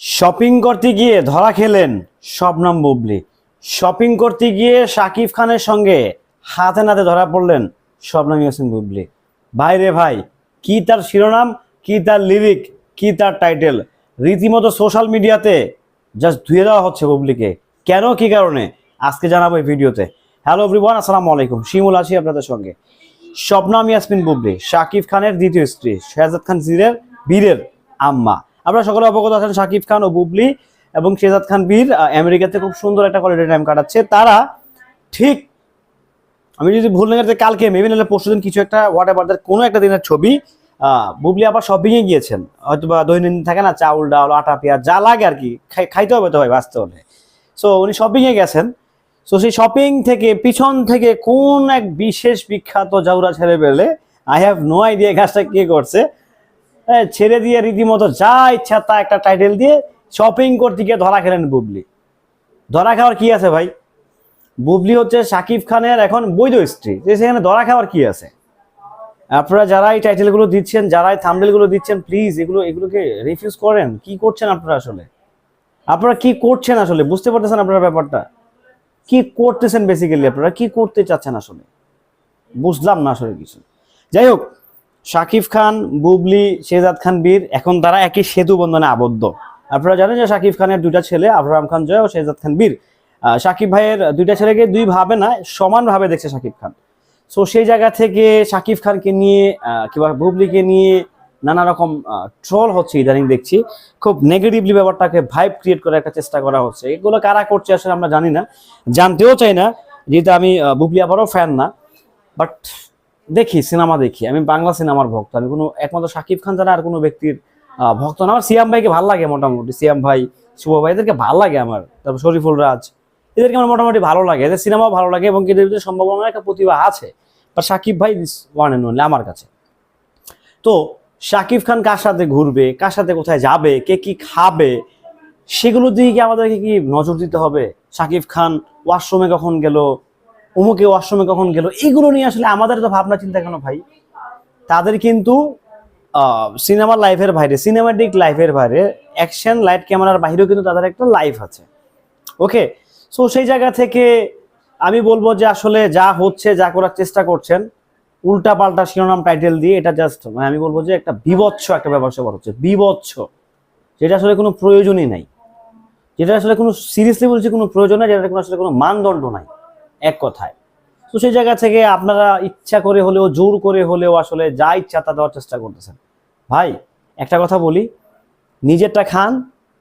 Shopping করতে গিয়ে ধরা খেলেন শবনম বুবলি। শপিং করতে গিয়ে শাকিব খানের সঙ্গে হাতে নাতে ধরা পড়লেন শবনম ইয়াসিন বুবলি। ভাই রে ভাই, কি তার শিরোনাম, কি তার লিরিক কি তার টাইটেল রীতিমতো সোশ্যাল মিডিয়াতে জাস্ট ধুয়ে দেওয়া হচ্ছে বুবলিকে। কেন, কি কারণে? আজকে জানাব এই ভিডিওতে। হ্যালো এভরিওয়ান আসসালামু আলাইকুম। শিমুল আছি আপনাদের সঙ্গে। শবনম ইয়াসমিন বুবলি শাকিব খানের দ্বিতীয় স্ত্রী, শেহজাদ খান জিরের বীরের আম্মা। আপনারা সকলে অবগত আছেন শাকিব খান ও বুবলি এবং শেহজাদ খান বীর আমেরিকাতে খুব সুন্দর একটা কোয়ালিটি টাইম কাটাচ্ছে। তারা ঠিক, আমি যদি ভুল না কালকে মেবি নাহলে পরশু দিন কিছু একটা হোয়াট এভার কোনো একটা দিনের ছবি বুবলি আবার শপিং এ গিয়েছেন। হয়তো বা দৈনন্দিন থাকে না, চাউল ডাউল আটা, পেঁয়াজ, যা লাগে আর কি, খাই- খাইতে হবে তো ভাই বাঁচতে হলে সো উনি শপিং এ গেছেন। সো সেই শপিং থেকে পিছন থেকে কোন এক বিশেষ বিখ্যাত জাউরা ছেলে পেলে আই হ্যাভ নো আইডিয়া কাজটা কে করছে। ছেড়ে দিয়ে রীতিমতো যা ইচ্ছা তা একটা টাইটেল দিয়ে শপিং করতে গিয়ে ধরা খেলেন বুবলি। ধরা খাওয়ার কি আছে ভাই? বুবলি হচ্ছে শাকিব খানের এখন বৈধ স্ত্রী। যে সেখানে ধরা খাওয়ার কি আছে? আপনারা যারা এই টাইটেলগুলো দিচ্ছেন যারা এই থাম্বনেলগুলো দিচ্ছেন প্লিজ এগুলো, এগুলোকে রিফিউজ করেন। কি করছেন আপনারা আসলে? আপনারা কি করছেন আসলে? বুঝতে পারতেছেন আপনারা ব্যাপারটা? কি করতেছেন বেসিক্যালি আপনারা? কি করতে চাচ্ছেন আসলে? বুঝলাম না আসলে কিছু। যাই হোক শাকিব খান, বুবলি, শেহজাদ খান, বীর, এখন তারা একই সেতু বন্ধনে আবদ্ধ। আপনারা জানেন যে শাকিব খানের দুইটা ছেলে আবরাম খান জয় ও শেহজাদ খান বীর। শাকিব ভাইয়ের দুইটা ছেলেকে দুই ভাবে না, সমানভাবে দেখছে শাকিব খান। সো সেই জায়গা থেকে শাকিব খানকে নিয়ে কিংবা বুবলিকে নিয়ে নানা রকম ট্রল হচ্ছে ইদানিং দেখছি। খুব নেগেটিভলি ব্যাপারটাকে ভাইব ক্রিয়েট করার একটা চেষ্টা করা হচ্ছে। এগুলো কারা করছে আসলে আমরা জানি না। জানতেও চাই না, যেহেতু আমি বুবলি আবারও ফ্যান না। বাট দেখি, সিনেমা দেখি। আমি বাংলা সিনেমার ভক্ত। আমি কোনো একমাত্র শাকিব খান ছাড়া আর কোনো ব্যক্তির ভক্ত না। আমার সিয়াম ভাইকে ভালো লাগে মোটামুটি। সিয়াম ভাই, শুভ ভাই, এদেরকে ভালো লাগে আমার। তারপর শরীফুল রাজ, এদেরকে আমার মোটামুটি ভালো লাগে। এদের সিনেমাও ভালো লাগে এবং এদের ভিতরে সম্ভাবনা একটা প্রতিভা আছে। বা শাকিব ভাই ওয়ান অ্যান্ড ওনলি আমার কাছে। তো শাকিব খান কার সাথে ঘুরবে? কার সাথে কোথায় যাবে? কে কি খাবে? সেগুলোর দিকে কি আমাদেরকে কি নজর দিতে হবে? শাকিব খান ওয়াশরুমে কখন গেল? অমুকে ওয়াশরুমে কখন গেল? এইগুলো নিয়ে আসলে আমাদের তো ভাবনা চিন্তা কেন ভাই? তাদের কিন্তু সিনেমার লাইফের বাইরে সিনেমাটিক লাইফের বাইরে অ্যাকশন লাইট ক্যামেরার বাইরেও কিন্তু তাদের একটা লাইফ আছে। ওকে সো সেই জায়গা থেকে আমি বলব যে আসলে যা হচ্ছে, যা করার চেষ্টা করছেন উল্টা পাল্টা শিরোনাম টাইটেল দিয়ে এটা জাস্ট মানে আমি বলব যে একটা বিবচ্ছ একটা ব্যাপার স্যাপার হচ্ছে বিবচ্ছ যেটা আসলে কোনো প্রয়োজনই নাই। যেটা আসলে কোনো সিরিয়াসলি বলছি কোনো প্রয়োজন নাই যেটা আসলে কোনো মানদণ্ড নাই। এক কথায়। তো সেই জায়গা থেকে আপনারা ইচ্ছা করে হলেও, জোর করে হলেও আসলে যা ইচ্ছা তা দেওয়ার চেষ্টা করতেছেন। ভাই, একটা কথা বলি, নিজেরটা খান,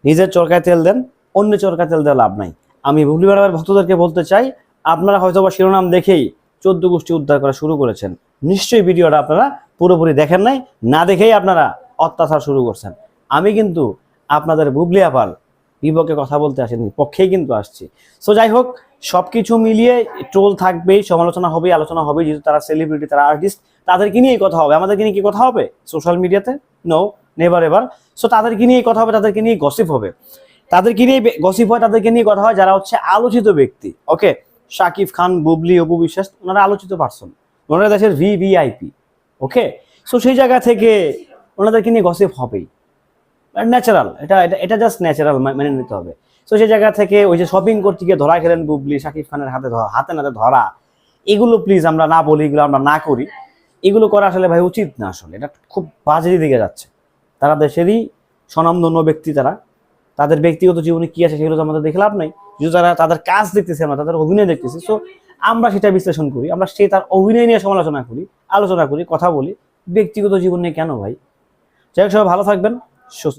নিজের চরকায় তেল দেন, অন্য চরকায় তেল দেওয়া লাভ নাই। আমি বুবলি ম্যাডামের ভক্তদেরকে বলতে চাই, আপনারা হয়তো বা শিরোনাম দেখেই চোদ্দ গোষ্ঠী উদ্ধার করা শুরু করেছেন। নিশ্চয়ই ভিডিওটা আপনারা পুরোপুরি দেখেন নাই, না দেখেই আপনারা অত্যাচার শুরু করছেন। আমি কিন্তু আপনাদের বুবলি আপাল বিপক্ষে কথা বলতে আসেনি, পক্ষেই কিন্তু আসছি। সো যাই হোক, সবকিছু মিলিয়ে ট্রোল থাকবেই, সমালোচনা হবেই, আলোচনা হবে যেহেতু তারা সেলিব্রিটি তারা আর্টিস্ট তাদেরকে নিয়েই কথা হবে। আমাদেরকে নিয়ে কি কথা হবে? সোশ্যাল মিডিয়াতে নো নেভার এভার সো তাদেরকে নিয়েই কথা হবে, তাদেরকে নিয়ে গসিপ হবে। তাদেরকে নিয়ে গসিপ হয়, তাদেরকে নিয়ে কথা হয় যারা হচ্ছে আলোচিত ব্যক্তি। ওকে শাকিব খান বুবলি অপু বিশ্বাস ওনারা আলোচিত পার্সন ওনারা দেশের ভিভিআইপি ওকে সো সেই জায়গা থেকে ওনাদেরকে নিয়ে গসিপ হবেই। ন্যাচারাল এটা এটা জাস্ট ন্যাচারাল মেনে নিতে হবে। তো সেই জায়গা থেকে ওই যে শপিং করতে গিয়ে ধরা খেলেন বুবলি শাকিব খানের হাতে হাতে নাতে ধরা, এগুলো প্লিজ আমরা না বলি, এগুলো আমরা না করি। এগুলো করা আসলে ভাই উচিত না আসলে, এটা খুব বাজে দিকে যাচ্ছে। তারা দেশেরই স্বনামধন্য ব্যক্তি তারা। তাদের ব্যক্তিগত জীবনে কি আছে সেগুলো তো আমাদের দেখে লাভ নাই। যদি তারা তাদের কাজ দেখতেছি, আমরা তাদের অভিনয় দেখতেছি তো আমরা সেটা বিশ্লেষণ করি, আমরা সে তার অভিনয় নিয়ে সমালোচনা করি, আলোচনা করি, কথা বলি। ব্যক্তিগত জীবন নিয়ে কেন ভাই? যাই হোক, সবাই ভালো থাকবেন, সুস্থ